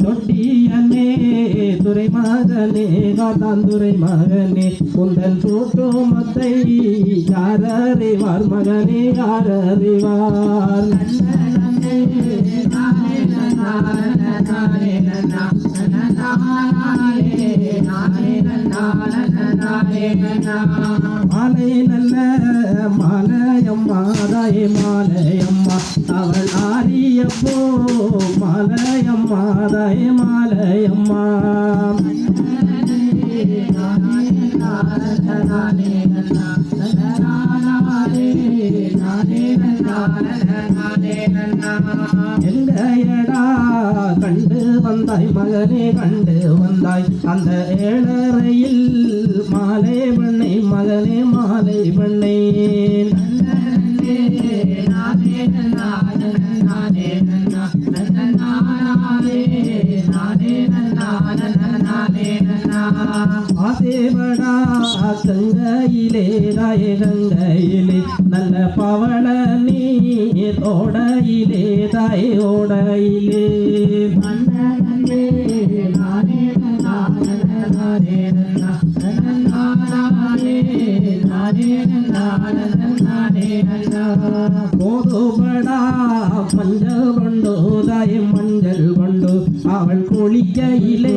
தொட்டியனே துறை மகனே காத்தான் துறை மகனே குந்தன் சூட்டுமத்தை யார் அறிவார் மகனே யார் அறிவார் நன்னே நானே நன்னா. நானே மாலை நல்ல மாலையம்மா தாயே மாலையம்மா. அவள் ஆரியப்போ மாலையம்மா தாயே மாலையம்மா. எங்கையடா கண்டு வந்தாய் மகனே கண்டு வந்தாய். அந்த ஏழறையில் மாலை பெண்ணை மகனே மாலை பெண்ணை. நானே நானே நானே நானே ஆசேவடா கங்கையிலே ராய கங்கையிலே நல்ல பவள நீ தோடையிலே தாயோடையிலே ஓடையிலே போதுபடா மஞ்சள் கொண்டு தாய் மஞ்சள் கொண்டு. அவள் குளிக்கையிலே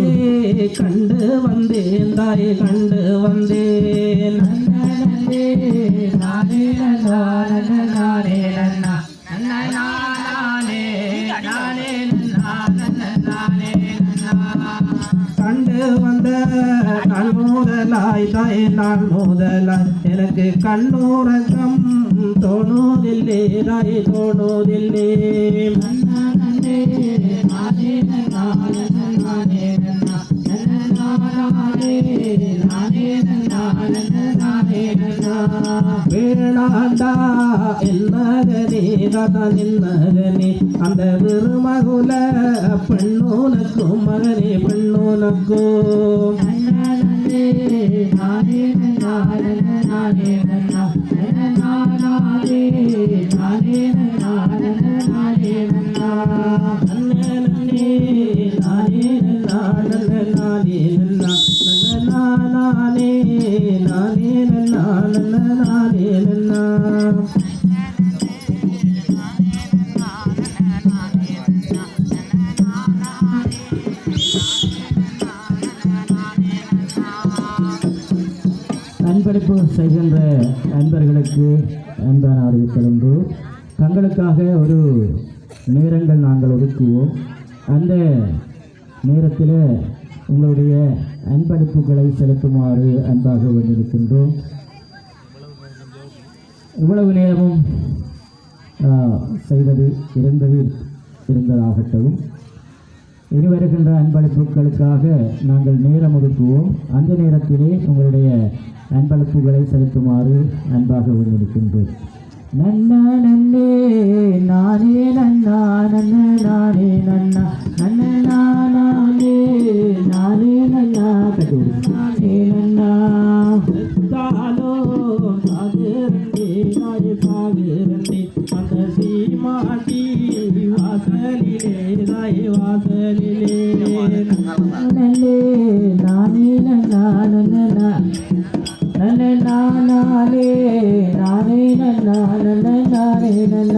கண்டு வந்தேன் தாய் கண்டு வந்தேன். கண்டு வந்த நான் முதலாய் தாய் நான் முதலாய். எனக்கு கண்ணூரகம் தோணுதில்லே தாய் தோணுதில்லே. மன்னே நானே நானே நானே வேளாண்டா என் மகனே தான் என் மகனே. அந்த விருமகுல பெண்ணோனக்கும் மகனே பெண்ணோனக்கும். நானே நானே நானே நானே நானே நானே நானே நன்னா. செய்கின்ற அன்பர்களுக்கு அன்பான அறிவித்தலுண்டு தங்களுக்காக ஒரு நேரங்கள் நாங்கள் ஒதுக்குவோம். அந்த நேரத்தில் உங்களுடைய அன்பளிப்புகளை செலுத்துமாறு அன்பாக வேண்டியிருக்கின்றோம். இவ்வளவு நேரமும் செய்வது இருந்தது இருந்ததாகட்டும். இனி வருகின்ற அன்பளிப்புகளுக்காக நாங்கள் நேரம் ஒதுக்குவோம். அந்த நேரத்திலே உங்களுடைய அன்பளிப்புகளை செலுத்துமாறு அன்பாக விரும்புகின்றோம் நன்னா நன்னே நானே நன்னா நன்ன நானே நன்னா நன்ன. நன்னா நன்ன நானே நன்னா நல்ல